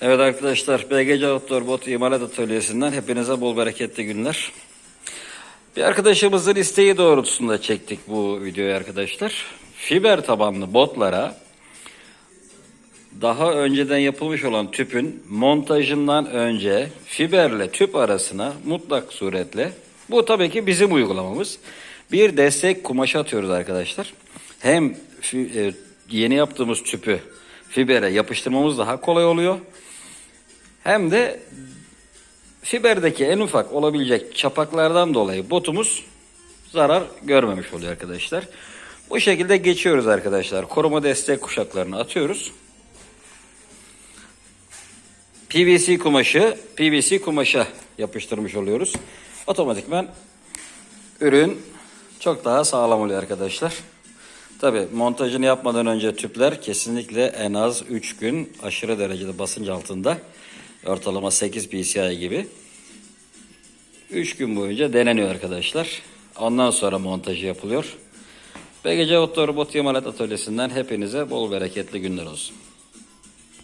Evet arkadaşlar, BGC Outdoor Bot İmalat Atölyesi'nden hepinize bol bereketli günler. Bir arkadaşımızın isteği doğrultusunda çektik bu videoyu arkadaşlar. Fiber tabanlı botlara daha önceden yapılmış olan tüpün montajından önce fiberle tüp arasına mutlak suretle bu tabii ki bizim uygulamamız. Bir destek kumaşı atıyoruz arkadaşlar. Hem e, yeni yaptığımız tüpü fibere yapıştırmamız daha kolay oluyor. Hem de fiberdeki en ufak olabilecek çapaklardan dolayı botumuz zarar görmemiş oluyor arkadaşlar. Bu şekilde geçiyoruz arkadaşlar. Koruma destek kuşaklarını atıyoruz. PVC kumaşı PVC kumaşa yapıştırmış oluyoruz. Otomatikman ürün çok daha sağlam oluyor arkadaşlar. Tabi montajını yapmadan önce tüpler kesinlikle en az 3 gün aşırı derecede basınç altında ortalama 8 psi gibi 3 gün boyunca deneniyor arkadaşlar. Ondan sonra montajı yapılıyor. BGC Outdoor Bot Yamalat Atölyesi'nden hepinize bol bereketli günler olsun.